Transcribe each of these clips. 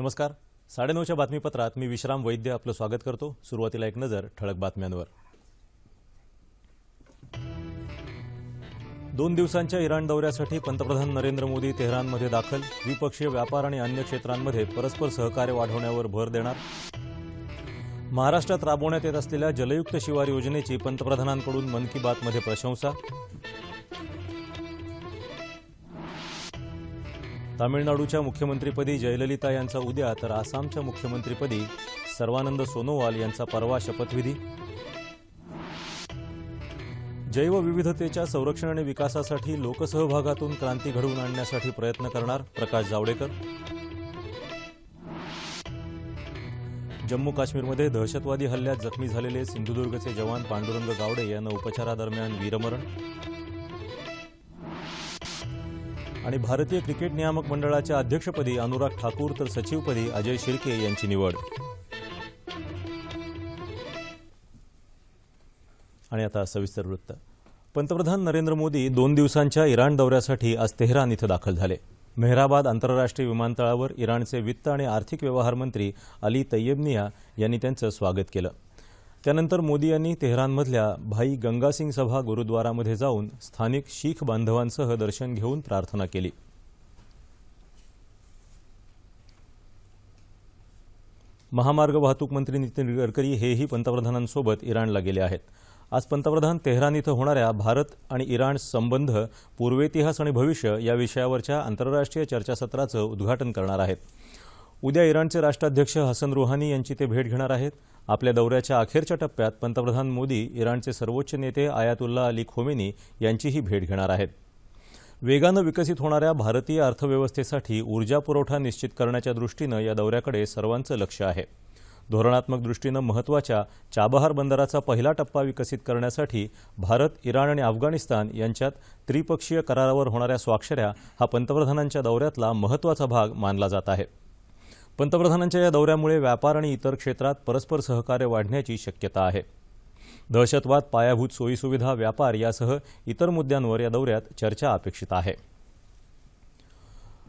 नमस्कार. साडेनऊच्या बातमीपत्रात मी विश्राम वैद्य आपलं स्वागत करतो. सुरुवातीला एक नजर ठळक बातम्यांवर. दोन दिवसांच्या इराण दौऱ्यासाठी पंतप्रधान नरेंद्र मोदी तेहरानमध्ये दाखल. द्विपक्षीय व्यापार आणि अन्य क्षेत्रांमध्ये परस्पर सहकार्य वाढवण्यावर भर देणार. महाराष्ट्रात राबवण्यात येत असलेल्या जलयुक्त शिवार योजनेची पंतप्रधानांकडून मन की बातमध्ये प्रशंसा. तामिळनाडूच्या मुख्यमंत्रीपदी जयललिता यांचा उद्या तर आसामच्या मुख्यमंत्रीपदी सर्वानंद सोनोवाल यांचा परवा शपथविधी. जैवविविधतेच्या संरक्षण आणि विकासासाठी लोकसहभागातून क्रांती घडवून आणण्यासाठी प्रयत्न करणार प्रकाश जावडेकर. जम्मू काश्मीरमध्ये दहशतवादी हल्ल्यात जखमी झालेले सिंधुदुर्गचे जवान पांडुरंग गावडे यांना उपचारादरम्यान वीरमरण. आणि भारतीय क्रिकेट नियामक मंडळाच्या अध्यक्षपदी अनुराग ठाकूर तर सचिवपदी अजय शिर्के यांची निवड. आणि आता सविस्तर वृत्त. पंतप्रधान नरेंद्र मोदी दोन दिवसांच्या इराण दौऱ्यासाठी आज तेहरान इथं दाखल झाले. मेहराबाद आंतरराष्ट्रीय विमानतळावर इराणचे वित्त आणि आर्थिक व्यवहार मंत्री अली तय्यबनिया यांनी त्यांचं स्वागत केलं. त्यानंतर मोदी यांनी तेहरानमधल्या भाई गंगासिंग सभा गुरुद्वारामध्ये जाऊन स्थानिक शीख बांधवांसह दर्शन घेऊन प्रार्थना केली. महामार्ग वाहतूक मंत्री नितीन गडकरी हेही पंतप्रधानांसोबत इराणला गेले आहेत. आज पंतप्रधान तेहरान इथं होणाऱ्या भारत आणि इराण संबंध पूर्वेतिहास आणि भविष्य या विषयावरच्या आंतरराष्ट्रीय चर्चासत्राचं उद्घाटन करणार आहेत. उद्या इराणचे राष्ट्राध्यक्ष हसन रुहानी यांची ते भेट घेणार आहेत. आपल्या दौऱ्याच्या अखेरच्या टप्प्यात पंतप्रधान मोदी इराणचे सर्वोच्च नेते आयातुल्ला अली खोमेनी यांचीही भेट घेणार आहेत. वेगानं विकसित होणाऱ्या भारतीय अर्थव्यवस्थेसाठी ऊर्जा पुरवठा निश्चित करण्याच्या दृष्टीनं या दौऱ्याकडे सर्वांचं लक्ष आहे. धोरणात्मक दृष्टीनं महत्त्वाच्या चाबहार बंदराचा पहिला टप्पा विकसित करण्यासाठी भारत इराण आणि अफगाणिस्तान यांच्यात त्रिपक्षीय करारावर होणाऱ्या स्वाक्षऱ्या हा पंतप्रधानांच्या दौऱ्यातला महत्त्वाचा भाग मानला जात आहे. पंतप्रधानांच्या या दौऱ्यामुळे व्यापार आणि इतर क्षेत्रात परस्पर सहकार्य वाढण्याची शक्यता आहे. दहशतवाद पायाभूत सोयीसुविधा व्यापार यासह इतर मुद्द्यांवर या दौऱ्यात चर्चा अपेक्षित आहे.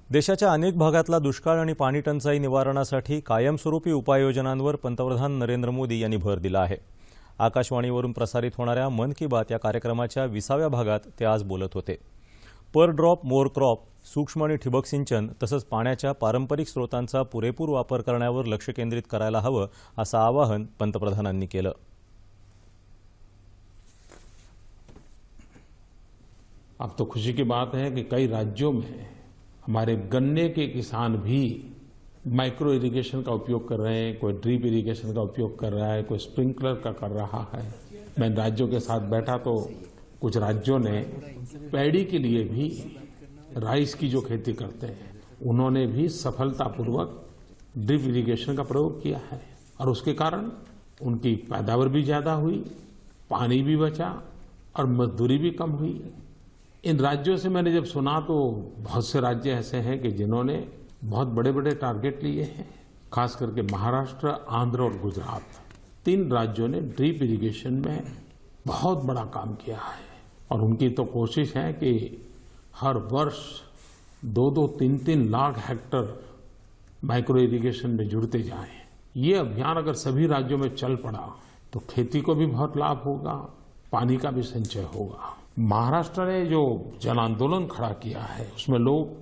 देशाच्या अनेक भागातला दुष्काळ आणि पाणीटंचाई निवारणासाठी कायमस्वरूपी उपाययोजनांवर पंतप्रधान नरेंद्र मोदी यांनी भर दिला आहे. आकाशवाणीवरून प्रसारित होणाऱ्या मन की बात या कार्यक्रमाच्या विसाव्या भागात ते आज बोलत होते. पर ड्रॉप, मोर क्रॉप, सूक्ष्म ठिबक सिंचन तसंच पारंपरिक स्रोतांचा पुरेपूर वापर करण्यावर लक्ष केंद्रित करायला हवं, असं आवाहन पंतप्रधानांनी केलं. अब तो खुशी की बात है कि कई राज्यों में हमारे गन्ने के किसान भी माइक्रो इरिगेशन का उपयोग कर रहे हैं, कोई ड्रीप इरिगेशन का उपयोग कर रहा है, कोई स्प्रिंकलर का कर रहा है। मैं राज्यों के साथ बैठा तो कुछ राज्यों ने पैडी के लिए भी राइस की जो खेती करते हैं, उन्होंने भी सफलतापूर्वक ड्रिप इरिगेशन का प्रयोग किया है। और उसके कारण उनकी पैदावार भी ज़्यादा हुई, पानी भी बचा और मजदूरी भी कम हुई। इन राज्यों से मैंने जब सुना तो बहुत से राज्य ऐसे हैं कि जिन्होंने बहुत बड़े बड़े टारगेट लिए हैं, खास करके महाराष्ट्र, आंध्र और गुजरात। तीन राज्यों ने ड्रीप इरिगेशन में बहुत बड़ा काम किया है। और उनकी तो कोशिश है कि हर वर्ष दो दो तीन तीन लाख हेक्टर माइक्रो इरिगेशन में जुड़ते जाएँ। ये अभियान अगर सभी राज्यों में चल पड़ा तो खेती को भी बहुत लाभ होगा, पानी का भी संचय होगा। महाराष्ट्र ने जो जन आंदोलन खड़ा किया है, उसमें लोग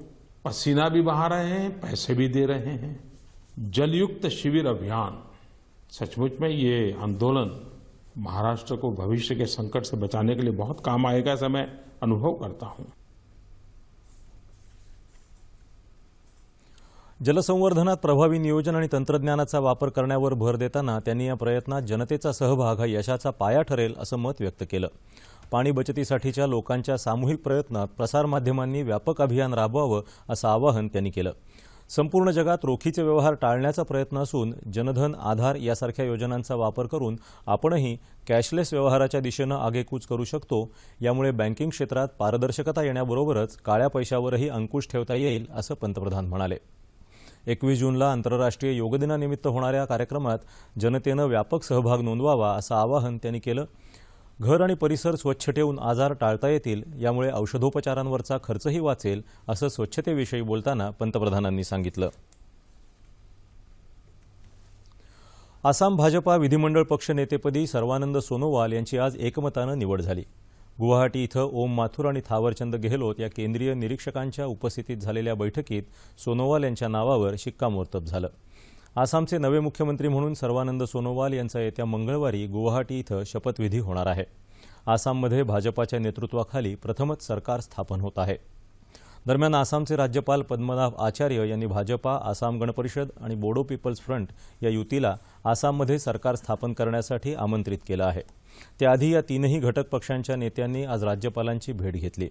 पसीना भी बहा रहे हैं, पैसे भी दे रहे हैं। जलयुक्त शिविर अभियान, सचमुच में ये आंदोलन महाराष्ट्र को भविष्य के संकट से बचाने के लिए बहुत काम आएगा ऐसा मैं अनुभव करता हूं। जलसंवर्धनात प्रभावी नियोजन आणि तंत्रज्ञानाचा वापर करण्यावर भर देताना त्यांनी या प्रयत्नात जनतेचा सहभाग हा यशाचा पाया ठरेल असं मत व्यक्त केलं. पाणी बचतीसाठीच्या लोकांच्या सामूहिक प्रयत्नात प्रसारमाध्यमांनी व्यापक अभियान राबवावं असं आवाहन त्यांनी केलं. संपूर्ण जगात रोखीचे व्यवहार टाळण्याचा प्रयत्न असून जनधन आधार यासारख्या योजनांचा वापर करून आपणही कॅशलेस व्यवहाराच्या दिशेनं आगेकूच करू शकतो. यामुळे बँकिंग क्षेत्रात पारदर्शकता येण्याबरोबरच काळ्या पैशावरही अंकुश ठेवता येईल असं पंतप्रधान म्हणाले. एकवीस जूनला आंतरराष्ट्रीय योगदिनानिमित्त होणाऱ्या कार्यक्रमात जनतेनं व्यापक सहभाग नोंदवावा असं आवाहन त्यांनी केलं. घर आणि परिसर स्वच्छ ठेवून आजार टाळता येतील यामुळे औषधोपचारांवरचा खर्चही वाचेल असं स्वच्छतेविषयी बोलताना पंतप्रधानांनी सांगितलं. आसाम भाजपा विधिमंडळ पक्ष नेतेपदी सर्वानंद सोनोवाल यांची आज एकमतानं निवड झाली. गुवाहाटी इथं ओम माथुर आणि थावरचंद गेहलोत या केंद्रीय निरीक्षकांच्या उपस्थितीत झालेल्या बैठकीत सोनोवाल यांच्या नावावर शिक्कामोर्तब झालं. आसामचे नवे मुख्यमंत्री म्हणून सर्वानंद सोनोवाल यांचा येत्या मंगळवारी गुवाहाटी इथं शपथविधी होणार आहे. आसाममध्ये भाजपाच्या नेतृत्वाखाली प्रथमच सरकार स्थापन होत आहे. दरम्यान आसामचे राज्यपाल पद्मनाभ आचार्य यांनी भाजपा आसाम गण परिषद आणि बोडो पीपल्स फ्रंट या युतीला आसाममध्ये सरकार स्थापन करण्यासाठी आमंत्रित केलं आहे. त्याआधी या तीनही घटक पक्षांच्या नेत्यांनी आज राज्यपालांची भेट घेतली.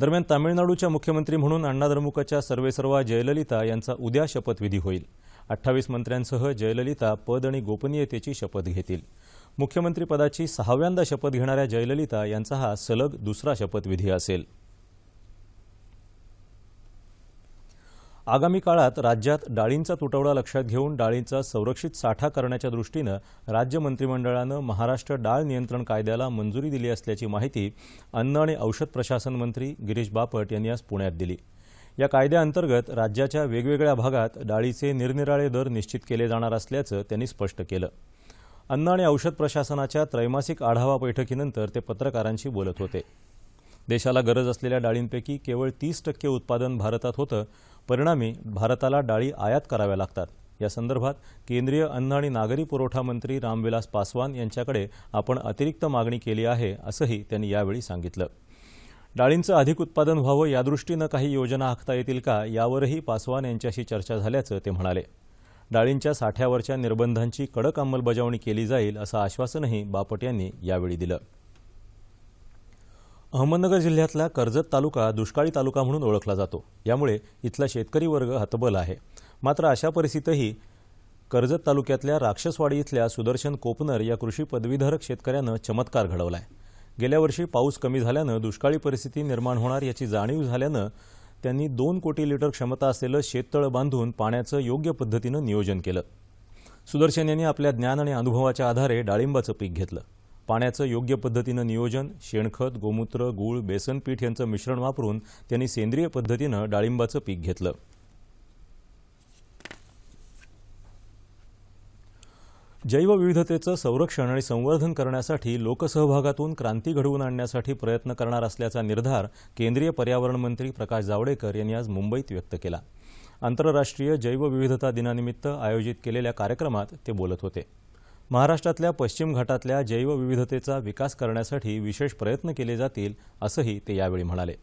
दरम्यान तामिळनाडूच्या मुख्यमंत्री म्हणून अण्णाद्रमुकच्या सर्वेसर्वा जयललिता यांचा उद्या शपथविधी होईल. अठ्ठावीस मंत्र्यांसह जयललिता पद आणि गोपनीयतेची शपथ घेतील. मुख्यमंत्रीपदाची सहाव्यांदा शपथ घेणाऱ्या जयललिता यांचा हा सलग दुसरा शपथविधी असेल. आगामी काळात राज्यात डाळींचा तुटवडा लक्षात घेऊन डाळींचा संरक्षित साठा करण्याच्या दृष्टीनं राज्य मंत्रिमंडळानं महाराष्ट्र डाळ नियंत्रण कायद्याला मंजुरी दिली असल्याची माहिती अन्न आणि औषध प्रशासन मंत्री गिरीश बापट यांनी आज पुण्यात दिली. या कायद्याअंतर्गत राज्याच्या वेगवेगळ्या भागात डाळीचे निरनिराळे दर निश्चित केले जाणार असल्याचं त्यांनी स्पष्ट केलं. अन्न आणि औषध प्रशासनाच्या त्रैमासिक आढावा बैठकीनंतर ते पत्रकारांशी बोलत होते. देशाला गरज असलेल्या डाळींपैकी केवळ तीस टक्के उत्पादन भारतात होतं परिणामी भारताला डाळी आयात कराव्या लागतात. या संदर्भात केंद्रीय अन्न आणि नागरी पुरवठा मंत्री रामविलास पासवान यांच्याकडे आपण अतिरिक्त मागणी केली आहे असंही त्यांनी यावेळी सांगितलं. डाळींचं अधिक उत्पादन व्हावं यादृष्टीनं काही योजना आखता येतील का यावरही पासवान यांच्याशी चर्चा झाल्याचं ते म्हणाले. डाळींच्या साठ्यावरच्या निर्बंधांची कडक अंमलबजावणी केली जाईल असं आश्वासनही बापट यांनी यावेळी दिलं. अहमदनगर जिल्ह्यातला कर्जत तालुका दुष्काळी तालुका म्हणून ओळखला जातो. यामुळे इथला शेतकरी वर्ग हतबल आहे. मात्र अशा परिस्थितीतही कर्जत तालुक्यातल्या राक्षसवाडी इथल्या सुदर्शन कोपनर या कृषी पदवीधरक शेतकऱ्यानं चमत्कार घडवलाय. गेल्या वर्षी पाऊस कमी झाल्यानं दुष्काळी परिस्थिती निर्माण होणार याची जाणीव झाल्यानं त्यांनी दोन कोटी लिटर क्षमता असलेलं शेततळ बांधून पाण्याचं योग्य पद्धतीनं नियोजन केलं. सुदर्शन यांनी आपल्या ज्ञान आणि अनुभवाच्या आधारे डाळिंबाचं पीक घेतलं. पाण्याचं योग्य पद्धतीनं नियोजन शेणखत गोमूत्र गूळ बेसन पीठ यांचं मिश्रण वापरून त्यांनी सेंद्रिय पद्धतीनं डाळिंबाचं पीक घेतलं. जैवविविधतेचं संरक्षण आणि संवर्धन करण्यासाठी लोकसहभागातून क्रांती घडवून आणण्यासाठी प्रयत्न करणार असल्याचा निर्धार केंद्रीय पर्यावरण मंत्री प्रकाश जावडेकर यांनी आज मुंबईत व्यक्त केला. आंतरराष्ट्रीय जैवविविधता दिनानिमित्त आयोजित केलेल्या कार्यक्रमात ते बोलत होते. महाराष्ट्रातल्या पश्चिम घाटातल्या जैवविविधतेचा विकास करण्यासाठी विशेष प्रयत्न केले जातील असंही ते यावेळी म्हणाले.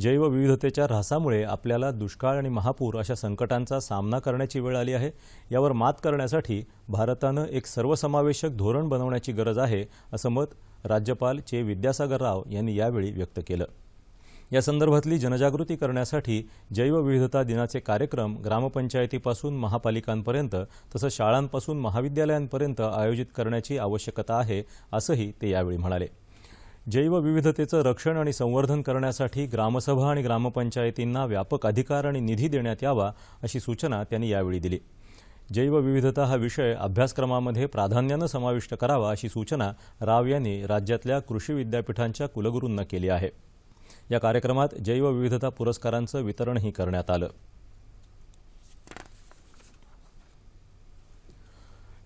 जैवविविधतेच्या ऱ्हासामुळे आपल्याला दुष्काळ आणि महापूर अशा संकटांचा सामना करण्याची वेळ आली आहे. यावर मात करण्यासाठी भारतानं एक सर्वसमावेशक धोरण बनवण्याची गरज आहे असं मत राज्यपाल चे विद्यासागर राव यांनी यावेळी व्यक्त केलं. या संदर्भातली जनजागृती करण्यासाठी जैवविविधता दिनाचे कार्यक्रम ग्रामपंचायतीपासून महापालिकांपर्यंत तसंच शाळांपासून महाविद्यालयांपर्यंत आयोजित करण्याची आवश्यकता आहे असंही ते यावेळी म्हणाले. जैवविविधतेचं रक्षण आणि संवर्धन करण्यासाठी ग्रामसभा आणि ग्रामपंचायतींना व्यापक अधिकार आणि निधी देण्यात यावा अशी सूचना त्यांनी यावेळी दिली. जैवविविधता हा विषय अभ्यासक्रमामध्ये प्राधान्यानं समाविष्ट करावा अशी सूचना राव यांनी राज्यातल्या कृषी विद्यापीठांच्या कुलगुरूंना केली आहे. या कार्यक्रमात जैवविविधता पुरस्कारांचं वितरणही करण्यात आलं.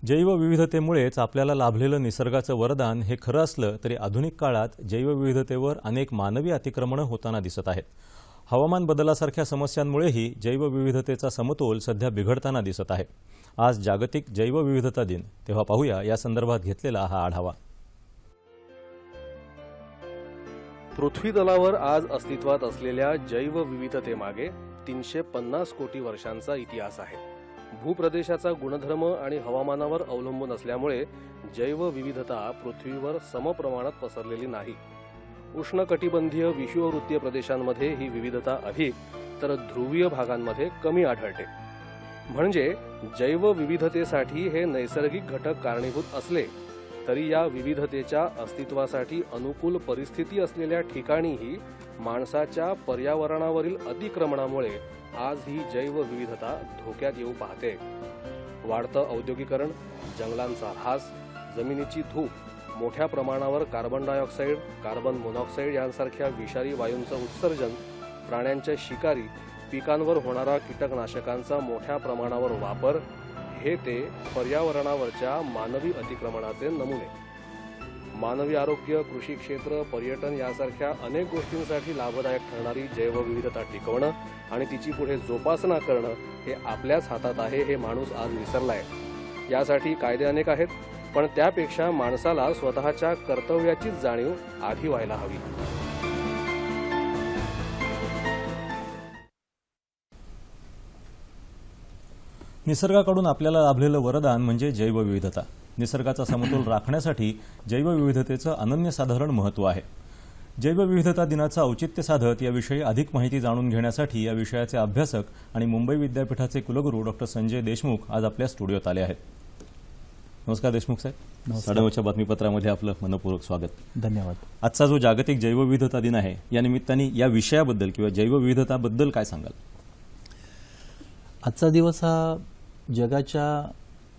जैवविविधतेमुळेच आपल्याला लाभलेलं निसर्गाचं वरदान हे खरं असलं तरी आधुनिक काळात जैवविविधतेवर अनेक मानवी अतिक्रमणं होताना दिसत आहेत. हवामान बदलासारख्या समस्यांमुळेही जैवविविधतेचा समतोल सध्या बिघडताना दिसत आहे. आज जागतिक जैवविविधता दिन. तेव्हा पाहूया या संदर्भात घेतलेला हा आढावा. पृथ्वीतलावर आज अस्तित्वात असलेल्या जैवविविधतेमागे तीनशे पन्नास कोटी वर्षांचा इतिहास आहे. भूप्रदेशाचा गुणधर्म आणि हवामानावर अवलंबून असल्यामुळे जैवविविधता पृथ्वीवर समप्रमाणात पसरलेली नाही. उष्णकटिबंधीय विषुववृत्तीय प्रदेशांमध्ये ही विविधता अधिक तर ध्रुवीय भागांमध्ये कमी आढळते. म्हणजे जैवविविधतेसाठी हे नैसर्गिक घटक कारणीभूत असले तरी या विविधतेच्या अस्तित्वासाठी अनुकूल परिस्थिती असलेल्या ठिकाणीही माणसाच्या पर्यावरणावरील अतिक्रमणामुळे आज ही जैवविविधता धोक्यात येऊ पाहते. वाढतं औद्योगिकरण जंगलांचा ऱ्हास जमिनीची धूप मोठ्या प्रमाणावर कार्बन डायऑक्साईड कार्बन मोनॉक्साईड यांसारख्या विषारी वायूंचं उत्सर्जन प्राण्यांच्या शिकारी पिकांवर होणारा कीटकनाशकांचा मोठ्या प्रमाणावर वापर हे ते पर्यावरणावरच्या मानवी अतिक्रमणाचे नमुने. मानवी आरोग्य कृषी क्षेत्र पर्यटन यासारख्या अनेक गोष्टींसाठी लाभदायक ठरणारी जैवविविधता टिकवणं आणि तिची पुढे जोपासना करणं हे आपल्याच हातात आहे हे माणूस आज विसरलाय. यासाठी कायदे अनेक आहेत पण त्यापेक्षा माणसाला स्वतःच्या कर्तव्याचीच जाणीव आधी व्हायला हवी. निसर्गाकडून आपल्याला लाभलेलं वरदान म्हणजे जैवविविधता. निसर्गाचा समतोल राखण्यासाठी जैवविविधतेचं अनन्यसाधारण महत्त्व आहे. जैवविविधता दिनाचं औचित्य साधत याविषयी अधिक माहिती जाणून घेण्यासाठी या विषयाचे अभ्यासक आणि मुंबई विद्यापीठाचे कुलगुरू डॉक्टर संजय देशमुख आज आपल्या स्टुडिओत आले आहेत. नमस्कार देशमुख साहेब. साडेनऊच्या बातमीपत्रामध्ये आपलं मनपूर्वक स्वागत. धन्यवाद. आजचा जो जागतिक जैवविविधता दिन आहे या निमित्ताने या विषयाबद्दल किंवा जैवविविधताबद्दल काय सांगाल? आजचा दिवस हा जगाच्या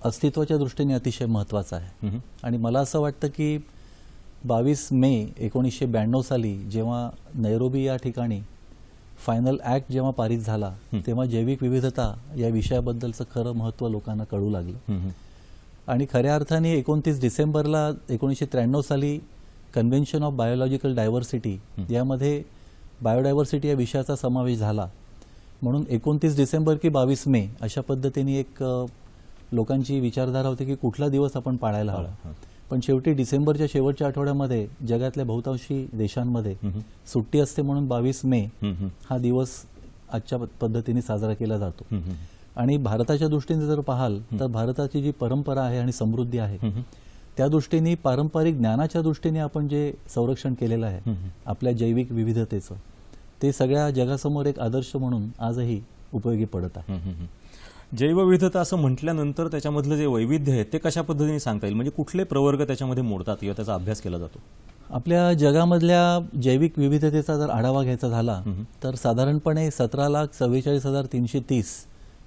अस्तित्वाच्या दृष्टीने अतिशय महत्त्वाचा आहे. आणि मला असं वाटतं की बावीस मे एकोणीसशे ब्याण्णव साली जेव्हा नैरोबी या ठिकाणी फायनल ॲक्ट जेव्हा पारित झाला तेव्हा जैविक विविधता या विषयाबद्दलचं खरं महत्त्व लोकांना कळू लागलं. आणि खऱ्या अर्थाने एकोणतीस डिसेंबरला एकोणीसशे त्र्याण्णव साली कन्व्हेन्शन ऑफ बायोलॉजिकल डायव्हर्सिटी यामध्ये बायोडायव्हर्सिटी या विषयाचा समावेश झाला. म्हणून एकोणतीस डिसेंबर की बावीस मे अशा पद्धतीने एक लोकांची विचारधारा होती की कुठला दिवस आपण पाळायला हवा. पण शेवटी डिसेंबरच्या शेवटच्या आठवड्यामध्ये जगातल्या बहुतांशी देशांमध्ये सुट्टी असते म्हणून बावीस मे. हा दिवस आजच्या पद्धतीने साजरा केला जातो. आणि भारताच्या दृष्टीने जर पाहाल तर भारताची जी परंपरा आहे आणि समृद्धी आहे त्या दृष्टीने पारंपरिक ज्ञानाच्या दृष्टीने आपण जे संरक्षण केलेलं आहे आपल्या जैविक विविधतेचं ते सगळ्या जगासमोर एक आदर्श म्हणून आजही उपयोगी पडत आहे. जैवविविधता असं म्हटल्यानंतर त्याच्यामधलं जे वैविध्य आहे ते कशा पद्धतीने सांगता येईल? म्हणजे कुठले प्रवर्ग त्याच्यामध्ये मोडतात किंवा त्याचा अभ्यास केला जातो? आपल्या जगामधल्या जैविक विविधतेचा जर आढावा घ्यायचा झाला तर साधारणपणे सतरा लाख चव्वेचाळीस हजार तीनशे तीस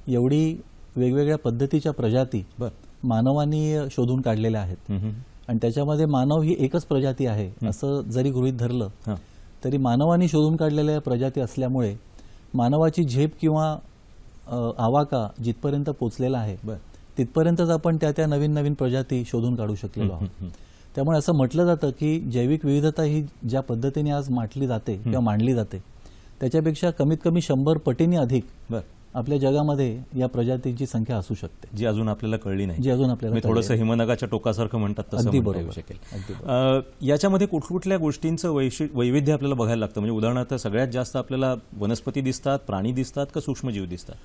एवढी वेगवेगळ्या पद्धतीच्या प्रजाती मानवानी शोधून काढलेल्या आहेत. आणि त्याच्यामध्ये मानव ही एकच प्रजाती आहे असं जरी गृहीत धरलं तरी मानवाने शोधून काढलेल्या प्रजाती असल्यामुळे मानवाची झेप किंवा आवाका जिथपर्यंत पोचलेला आहे बर. तिथपर्यंतच आपण त्या त्या नवीन नवीन प्रजाती शोधून काढू शकलेलो आहोत. त्यामुळे असं म्हटलं जातं की जैविक विविधता ही ज्या पद्धतीने आज मांडली जाते किंवा मांडली जाते त्याच्यापेक्षा कमीत कमी शंभर पटीने अधिक बर. आपल्या जगामध्ये या प्रजातींची संख्या असू शकते. जी अजून आपल्याला कळली नाही. जी अजून आपल्याला मी थोडंसं हिमनगाच्या टोकासारखं म्हणतात तसं बरोबर. शकेल. याच्यामध्ये कुठकुठल्या गोष्टींचं वैशि वैविध्य आपल्याला बघायला लागतं? म्हणजे उदाहरणार्थ सगळ्यात जास्त आपल्याला वनस्पती दिसतात प्राणी दिसतात का सूक्ष्मजीव दिसतात?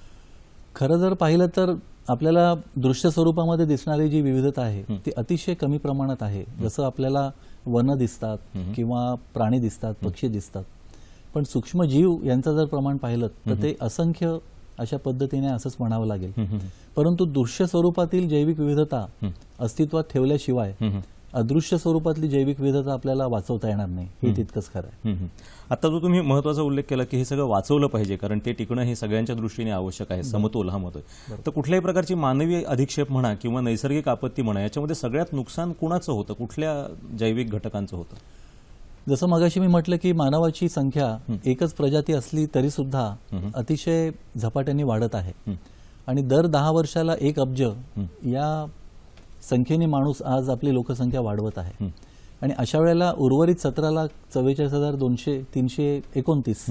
खरं जर पाहिलं तर आपल्याला दृश्य स्वरूपामध्ये दिसणारी जी विविधता आहे ती अतिशय कमी प्रमाणात आहे. जसं आपल्याला वन दिसतात किंवा प्राणी दिसतात पक्षी दिसतात. पण सूक्ष्म जीव यांचं जर प्रमाण पाहिलं तर ते असंख्य अशा पद्धतीने असंच म्हणावं लागेल. परंतु दृश्य स्वरूपातील जैविक विविधता अस्तित्वात ठेवल्याशिवाय अदृश्य स्वरूपातली जैविक विविधता आपल्याला वाचवता येणार नाही. हे तितकंच खरं आहे. आता जो तुम्ही महत्त्वाचा उल्लेख केला की हे सगळं वाचवलं पाहिजे कारण ते टिकणं हे सगळ्यांच्या दृष्टीने आवश्यक आहे समतोल हा आहे. तर कुठल्याही प्रकारची मानवी अधिक्षेप म्हणा किंवा नैसर्गिक आपत्ती म्हणा याच्यामध्ये सगळ्यात नुकसान कुणाचं होतं? कुठल्या जैविक घटकांचं होतं? जसं मगाशी मी म्हटलं की मानवाची संख्या एकच प्रजाती असली तरी सुद्धा अतिशय झपाट्याने वाढत आहे. आणि दर दहा वर्षाला एक अब्ज या संख्येने माणूस आज आपली लोकसंख्या वाढवत आहे. आणि अशा वेळेला उर्वरित सतरा लाख चव्वेचाळीस हजार दोनशे तीनशे एकोणतीस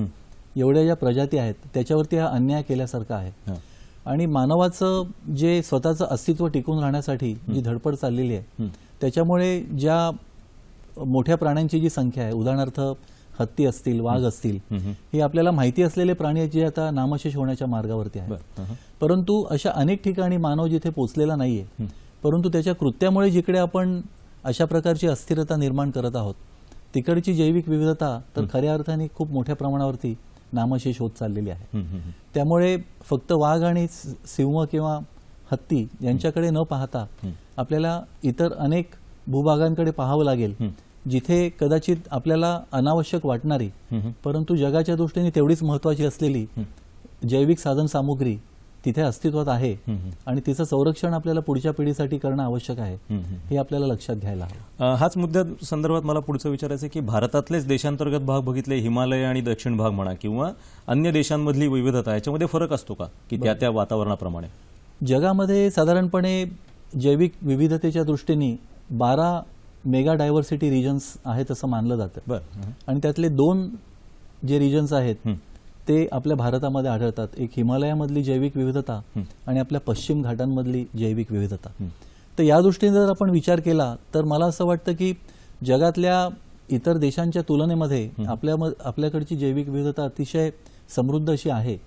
एवढ्या ज्या प्रजाती आहेत त्याच्यावरती हा अन्याय केल्यासारखा आहे. आणि मानवाचं जे स्वतःचं अस्तित्व टिकून राहण्यासाठी जी धडपड चाललेली आहे त्याच्यामुळे ज्या मोठ्या प्राण्यांची जी संख्या आहे उदाहरणार्थ हत्ती असतील वाघ असतील हे आपल्याला माहिती असलेले प्राणी जे आता नामशेष होण्याच्या मार्गावरती आहेत. परंतु अशा अनेक ठिकाणी मानव जिथे पोचलेला नाहीये परंतु त्याच्या कृत्यामुळे जिकडे आपण अशा प्रकारची अस्थिरता निर्माण करत आहोत तिकडची जैविक विविधता तर खऱ्या अर्थाने खूप मोठ्या प्रमाणावरती नामशेष होत चाललेली आहे. त्यामुळे फक्त वाघ आणि सिंह किंवा हत्ती यांच्याकडे न पाहता आपल्याला इतर अनेक भूभागांकडे पाहावं लागेल. जिथे कदाचित आपल्याला अनावश्यक वाटणारी परंतु जगाच्या दृष्टीने तेवढीच महत्वाची असलेली जैविक साधन सामुग्री तिथे अस्तित्वात आहे आणि तिचं संरक्षण आपल्याला पुढच्या पिढीसाठी करणं आवश्यक आहे हे आपल्याला लक्षात घ्यायला हवं. हाच मुद्द्या संदर्भात मला पुढचं विचारायचं की भारतातलेच देशांतर्गत भाग बघितले हिमालय आणि दक्षिण भाग म्हणा किंवा अन्य देशांमधली विविधता याच्यामध्ये फरक असतो का? की त्या त्या वातावरणाप्रमाणे? जगामध्ये साधारणपणे जैविक विविधतेच्या दृष्टीने बारा मेगा डायव्हर्सिटी रिजन्स आहेत असं मानलं जातं बरं आणि त्यातले दोन जे रिजन्स आहेत. ते आपल्या भारतामध्ये आढळतात एक हिमालयामधली जैविक विविधता. आणि आपल्या पश्चिम घाटांमधली जैविक विविधता. तर या दृष्टीने जर आपण विचार केला तर मला असं वाटतं की जगातल्या इतर देशांच्या तुलनेमध्ये आपल्या आपल्याकडची जैविक विविधता अतिशय समृद्ध अशी आहे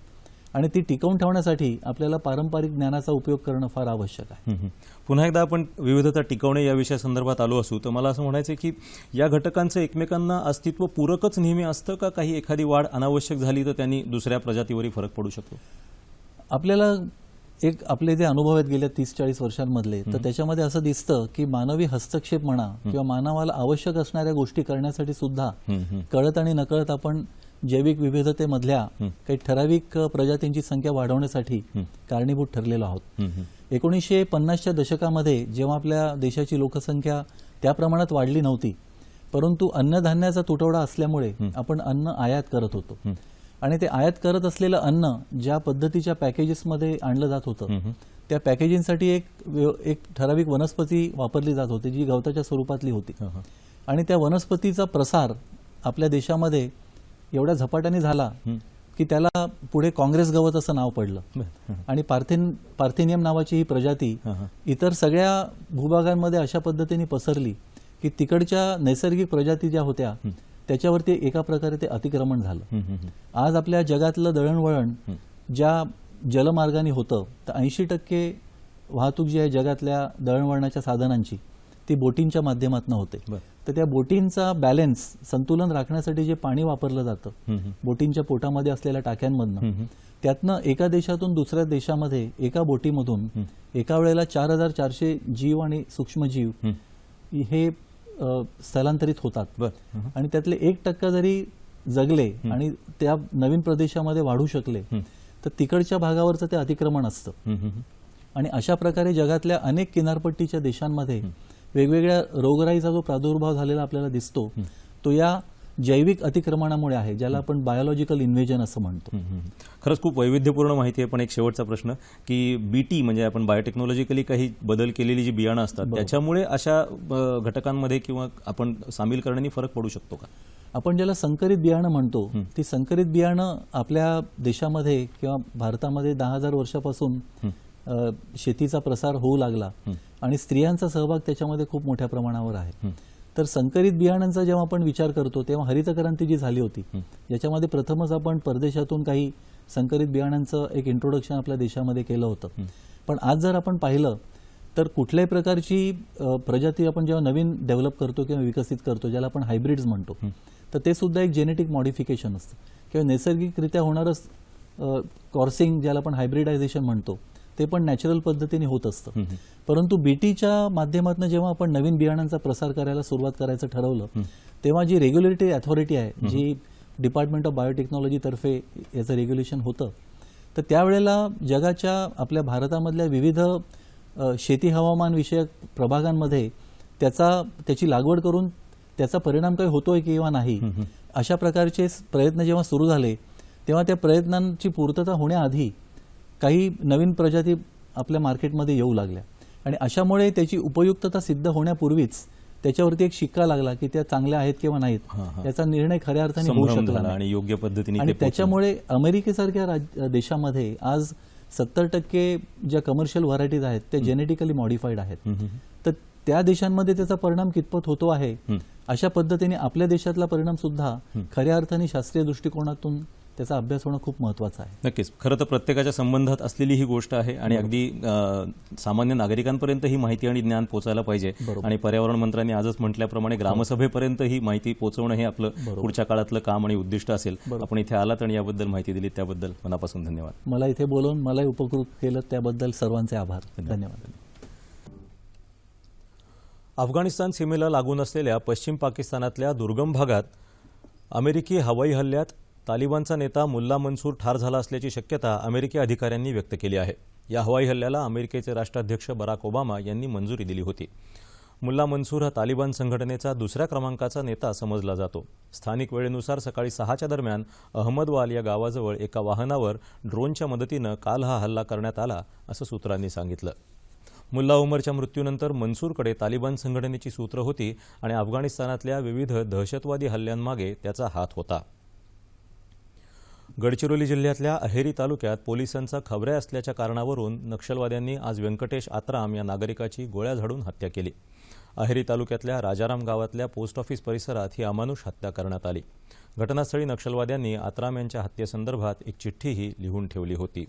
आणि ती टिकवून ठेवण्यासाठी आपल्याला पारंपरिक ज्ञानाचा उपयोग करणं फार आवश्यक आहे. पुन्हा एकदा आपण विविधता टिकवणे या विषयासंदर्भात आलो असू तर मला असं म्हणायचं आहे की या घटकांचं एकमेकांना अस्तित्व पूरकच नेहमी असतं का? काही एखादी वाढ अनावश्यक झाली तर त्यांनी दुसऱ्या प्रजातीवरही फरक पडू शकतो? आपल्याला एक आपले जे अनुभव आहेत गेल्या तीस चाळीस वर्षांमधले तर त्याच्यामध्ये असं दिसतं की मानवी हस्तक्षेप म्हणा किंवा मानवाला आवश्यक असणाऱ्या गोष्टी करण्यासाठी सुद्धा. कळत आणि नकळत आपण जैविक विविधतेमधल्या काही ठराविक प्रजातींची संख्या वाढवण्यासाठी कारणीभूत ठरलेलो आहोत. एकोणीसशे पन्नासच्या दशकामध्ये जेव्हा आपल्या देशाची लोकसंख्या त्या प्रमाणात वाढली नव्हती परंतु अन्नधान्याचा तुटवडा असल्यामुळे आपण अन्न आयात करत होतो. आणि ते आयात करत असलेलं अन्न ज्या पद्धतीच्या पॅकेजेसमध्ये आणलं जात होतं त्या पॅकेजिंगसाठी एक एक ठराविक वनस्पती वापरली जात होती जी गवताच्या स्वरूपातली होती. आणि त्या वनस्पतीचा प्रसार आपल्या देशामध्ये एवढ्या झपाट्याने झाला की त्याला पुढे काँग्रेस गवत असं नाव पडलं. आणि पार्थिन पार्थिनियम नावाची ही प्रजाती. इतर सगळ्या भूभागांमध्ये अशा पद्धतीने पसरली की तिकडच्या नैसर्गिक प्रजाती ज्या होत्या त्याच्यावरती एका प्रकारे ते अतिक्रमण झालं. आज आपल्या जगातलं दळणवळण ज्या जलमार्गाने होतं तर ऐंशी टक्के वाहतूक जी आहे जगातल्या दळणवळणाच्या साधनांची ती बोटींच्या माध्यमातून होते. तर त्या बोटींचा बॅलन्स संतुलन राखण्यासाठी जे पाणी वापरलं जातं. बोटींच्या पोटामध्ये असलेल्या टाक्यांमधनं त्यातनं एका देशातून दुसऱ्या देशामध्ये एका बोटीमधून एका वेळेला चार हजार चारशे जीव आणि सूक्ष्मजीव हे स्थलांतरित होतात. बरं. आणि त्यातले एक टक्का जरी जगले आणि त्या नवीन प्रदेशामध्ये वाढू शकले तर तिकडच्या भागावरचं ते अतिक्रमण असतं. आणि अशा प्रकारे जगातल्या अनेक किनारपट्टीच्या देशांमध्ये वेगवेगळ्या रोगराईचा जो प्रादुर्भाव झालेला आपल्याला दिसतो तो या जैविक अतिक्रमणामुळे आहे ज्याला आपण बायोलॉजिकल इन्व्हेजन असं म्हणतो. खरंच खूप वैविध्यपूर्ण माहिती आहे पण एक शेवटचा प्रश्न की बीटी म्हणजे आपण बायोटेक्नॉलॉजिकली काही बदल केलेली जी बियाणं असतात त्याच्यामुळे अशा घटकांमध्ये किंवा आपण सामील करण्यानी फरक पडू शकतो का? आपण ज्याला संकरित बियाणं म्हणतो ती संकरित बियाणं आपल्या देशामध्ये किंवा भारतामध्ये दहा हजार वर्षापासून शेतीचा प्रसार होऊ लागला आणि स्त्रियांचा सहभाग त्याच्यामध्ये खूप मोठ्या प्रमाणावर आहे. तर संकरित बियाणांचा जेव्हा आपण विचार करतो तेव्हा हरित क्रांती जी झाली होती ज्याच्यामध्ये प्रथमच आपण परदेशातून काही संकरित बियाणांचं एक इंट्रोडक्शन आपल्या देशामध्ये केलं होतं. पण आज जर आपण पाहिलं तर कुठल्याही प्रकारची प्रजाती आपण जेव्हा नवीन डेव्हलप करतो किंवा विकसित करतो ज्याला आपण हायब्रिड्स म्हणतो तर ते सुद्धा एक जेनेटिक मॉडिफिकेशन असतं. किंवा नैसर्गिकरित्या होणारं कॉर्सिंग ज्याला आपण हायब्रिडायझेशन म्हणतो ते पण नॅचरल पद्धतीने होत असतं. परंतु बीटीच्या माध्यमातून जेव्हा आपण नवीन बियाणांचा प्रसार करायला सुरुवात करायचं ठरवलं तेव्हा जी रेग्युलेटरी अथॉरिटी आहे जी डिपार्टमेंट ऑफ बायोटेक्नॉलॉजी तर्फे याचं रेग्युलेशन होतं तर त्यावेळेला जगाच्या आपल्या भारतामधल्या विविध शेती हवामान विषयक प्रभागांमध्ये त्याचा त्याची लागवड करून त्याचा परिणाम काही होतोय किंवा नाही अशा प्रकारचे प्रयत्न जेव्हा सुरू झाले तेव्हा त्या प्रयत्नांची पूर्तता होण्याआधी काही नवीन प्रजाती आपल्या मार्केटमध्ये येऊ लागल्या. आणि अशामुळे त्याची उपयुक्तता सिद्ध होण्यापूर्वीच त्याच्यावरती एक शिक्का लागला की त्या चांगल्या आहेत किंवा नाहीत. याचा निर्णय खऱ्या अर्थाने होऊ शकला. आणि योग्य पद्धतीने आणि. त्याच्यामुळे अमेरिकेसारख्या राज- देशामध्ये आज सत्तर टक्के ज्या कमर्शियल व्हरायटीज आहेत त्या जेनेटिकली मॉडिफाईड आहेत. तर त्या देशांमध्ये त्याचा परिणाम कितपत होतो आहे अशा पद्धतीने आपल्या देशातला परिणाम सुद्धा खऱ्या अर्थाने शास्त्रीय दृष्टिकोनातून त्याचा अभ्यास होणं खूप महत्वाचं आहे. नक्कीच. खरं तर प्रत्येकाच्या संबंधात असलेली ही गोष्ट आहे आणि अगदी सामान्य नागरिकांपर्यंत ही माहिती आणि ज्ञान पोचायला पाहिजे. आणि पर्यावरण मंत्र्यांनी आजच म्हटल्याप्रमाणे ग्रामसभेपर्यंत ही माहिती पोहोचवणं हे आपलं पुढच्या काळातलं काम आणि उद्दिष्ट असेल. आपण इथे आलात आणि याबद्दल माहिती दिली त्याबद्दल मनापासून धन्यवाद. मला इथे बोलवून मलाही उपकृत केलं त्याबद्दल सर्वांचे आभार. धन्यवाद. अफगाणिस्तान सीमेला लागून असलेल्या पश्चिम पाकिस्तानातल्या दुर्गम भागात अमेरिकी हवाई हल्ल्यात तालिबानचा नेता मुल्ला मनसूर ठार झाला असल्याची शक्यता अमेरिकी अधिकाऱ्यांनी व्यक्त केली आहे. या हवाई हल्ल्याला अमेरिकेचे राष्ट्राध्यक्ष बराक ओबामा यांनी मंजुरी दिली होती. मुल्ला मनसूर हा तालिबान संघटनेचा दुसऱ्या क्रमांकाचा नेता समजला जातो. स्थानिक वेळेनुसार सकाळी सहाच्या दरम्यान अहमदवाल या गावाजवळ एका वाहनावर ड्रोनच्या मदतीनं काल हा हल्ला करण्यात आला असं सूत्रांनी सांगितलं. मुल्ला उमरच्या मृत्यूनंतर मनसूरकडे तालिबान संघटनेची सूत्र होती आणि अफगाणिस्तानातल्या विविध दहशतवादी हल्ल्यांमागे त्याचा हात होता. गडचिरोली जिल्ह्यातल्या अहेरी तालुक्यात पोलिसांचा खबऱ्या असल्याच्या कारणावरून नक्षलवाद्यांनी आज व्यंकटेश आत्राम या नागरिकाची गोळ्या झाडून हत्या केली. अहेरी तालुक्यातल्या राजाराम गावातल्या पोस्ट ऑफिस परिसरात ही अमानुष हत्या करण्यात आली. घटनास्थळी नक्षलवाद्यांनी आत्राम यांच्या हत्येसंदर्भात एक चिठ्ठीही लिहून ठेवली होती.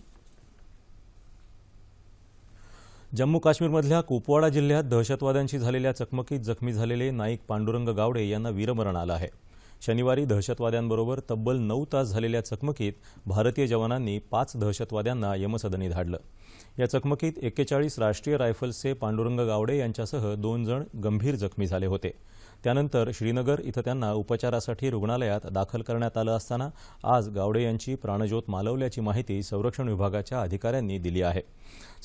जम्मू काश्मीरमधल्या कुपवाडा जिल्ह्यात दहशतवाद्यांशी झालेल्या चकमकीत जखमी झालेले नाईक पांडुरंग गावडे यांना वीरमरण आलं आहे. शनिवारी दहशतवाद्यांबरोबर तब्बल नऊ तास झालेल्या चकमकीत भारतीय जवानांनी पाच दहशतवाद्यांना यमसदनी धाडलं. या चकमकीत एक्केचाळीस राष्ट्रीय रायफल्सचे पांडुरंग गावडे यांच्यासह दोन जण गंभीर जखमी झाले होते. त्यानंतर श्रीनगर इथं त्यांना उपचारासाठी रुग्णालयात दाखल करण्यात आलं असताना आज गावडे यांची प्राणज्योत मालवल्याची माहिती संरक्षण विभागाच्या अधिकाऱ्यांनी दिली आहे.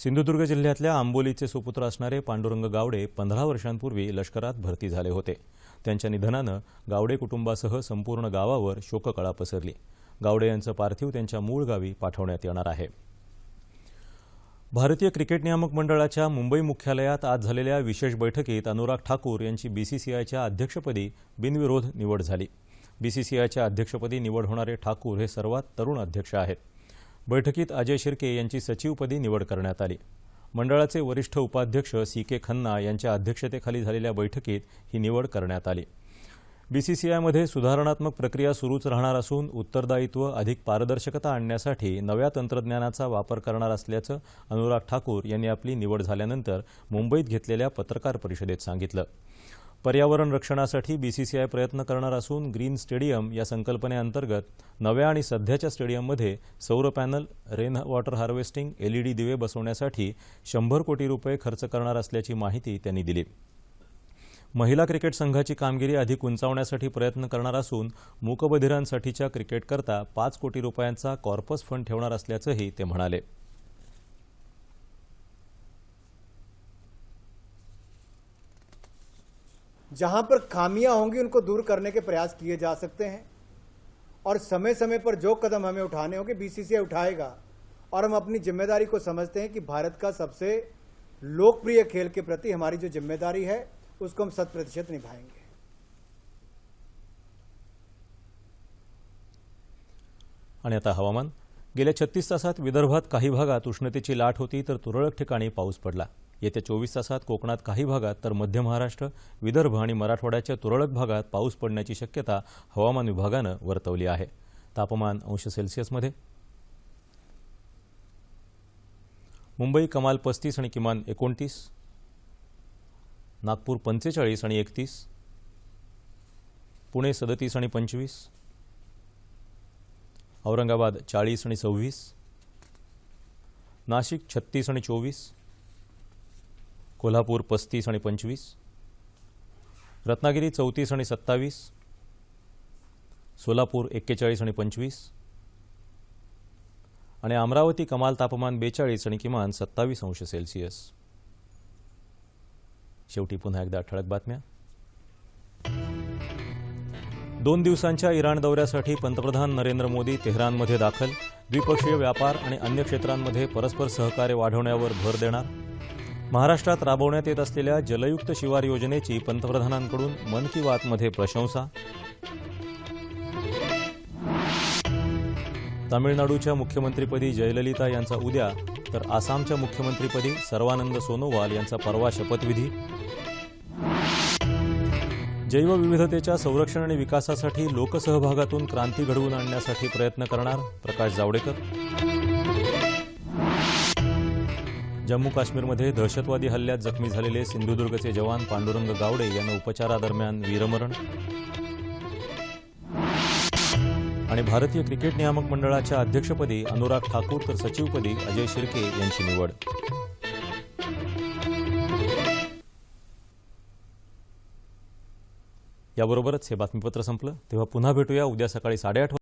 सिंधुदुर्ग जिल्ह्यातल्या आंबोलीचे सुपुत्र असणारे पांडुरंग गावडे पंधरा वर्षांपूर्वी लष्करात भरती झाले होते. त्यांच्या निधनानं गावडे कुटुंबासह संपूर्ण गावावर शोककळा पसरली. गावडे यांचं पार्थिव त्यांच्या मूळ गावी पाठवण्यात येणार आहे. भारतीय क्रिकेट नियामक मंडळाच्या मुंबई मुख्यालयात आज झालेल्या विशेष बैठकीत अनुराग ठाकूर यांची बीसीसीआयच्या अध्यक्षपदी बिनविरोध निवड झाली. बीसीसीआयच्या अध्यक्षपदी निवड होणारे ठाकूर हे सर्वात तरुण अध्यक्ष आहेत. बैठकीत अजय शिर्के यांची सचिवपदी निवड करण्यात आली. मंडळाचे वरिष्ठ उपाध्यक्ष सी के खन्ना यांच्या अध्यक्षतेखाली झालेल्या बैठकीत ही निवड करण्यात आली. बीसीसीआयमध्ये सुधारणात्मक प्रक्रिया सुरूच राहणार असून उत्तरदायित्व अधिक पारदर्शकता आणण्यासाठी नव्या तंत्रज्ञानाचा वापर करणार असल्याचं अनुराग ठाकूर यांनी आपली निवड झाल्यानंतर मुंबईत घेतलेल्या पत्रकार परिषदेत सांगितलं. पर्यावरण रक्षणासाठी बीसीसीआय प्रयत्न करणार असून ग्रीन स्टेडियम या संकल्पनेअंतर्गत नव्या आणि सध्याच्या स्टेडियममध्ये सौर panel rain water harvesting LED दिवे बसवण्यासाठी शंभर कोटी रुपये खर्च करणार असल्याची माहिती त्यांनी दिली. महिला क्रिकेट संघाची कामगिरी अधिक उंचावण्यासाठी प्रयत्न करणार असून मूकबधिरांसाठीच्या क्रिकेटकरता पाच कोटी रुपयांचा कॉर्पस फंड ठेवणार असल्याचंही ते म्हणाले. जहाँ पर खामियाँ होंगी, उनको दूर करने के प्रयास किए जा सकते हैं। और समय समय पर जो कदम हमें उठाने होंगे बीसीसीआई उठाएगा। और हम अपनी ज़िम्मेदारी को समझते हैं कि भारत का सबसे लोकप्रिय खेल के प्रति हमारी जो ज़िम्मेदारी है, उसको हम शत प्रतिशत निभाएँगे। आता हवामान. गेल्या छत्तीस तासात विदर्भात काही भागात उष्णतेची लाट होती, तर तुरळक ठिकाणी पाऊस पडला. येत्या चोवीस तासात कोकणात काही भागात तर मध्य महाराष्ट्र विदर्भ आणि मराठवाड्याच्या तुरळक भागात पाऊस पडण्याची शक्यता हवामान विभागानं वर्तवली आहे. तापमान अंश सेल्सिअसमध्ये. मुंबई कमाल पस्तीस आणि किमान एकोणतीस. नागपूर पंचेचाळीस आणि एकतीस. पुणे सदतीस आणि पंचवीस. औरंगाबाद चाळीस आणि सव्वीस. नाशिक छत्तीस आणि चोवीस. कोल्हापूर पस्तीस आणि पंचवीस रत्नागिरी चौतीस आणि सत्तावीस सोलापूर एक्केचाळीस आणि पंचवीस आणि अमरावती कमाल तापमान बेचाळीस आणि किमान सत्तावीस अंश सेल्सिअस. शेवटी पुन्हा एकदा ठळक बातम्या. दोन दिवसांच्या इराण दौऱ्यासाठी पंतप्रधान नरेंद्र मोदी तेहरानमध्ये दाखल द्विपक्षीय व्यापार आणि अन्य क्षेत्रांमध्ये परस्पर सहकार्य वाढवण्यावर भर देणार महाराष्ट्रात राबवण्यात येत असलेल्या जलयुक्त शिवार योजनेची पंतप्रधानांकडून मन की बातमध्ये प्रशंसा. तामिळनाडूच्या मुख्यमंत्रीपदी जयललिता यांचा उद्या तर आसामच्या मुख्यमंत्रीपदी सर्वानंद सोनोवाल यांचा परवा शपथविधी. जैवविविधतेच्या संरक्षण आणि विकासासाठी लोकसहभागातून क्रांती घडवून आणण्यासाठी प्रयत्न करणार प्रकाश जावडेकर. जम्मू काश्मीरमध्ये दहशतवादी हल्ल्यात जखमी झालेले सिंधुदुर्गचे जवान पांडुरंग गावडे यांना उपचारादरम्यान वीरमरण. आणि भारतीय क्रिकेट नियामक मंडळाच्या अध्यक्षपदी अनुराग ठाकूर तर सचिवपदी अजय शिर्के यांची निवड. याबरोबरच हे बातमीपत्र संपलं. तेव्हा पुन्हा भेटूया. उद्या सकाळी साडेआठ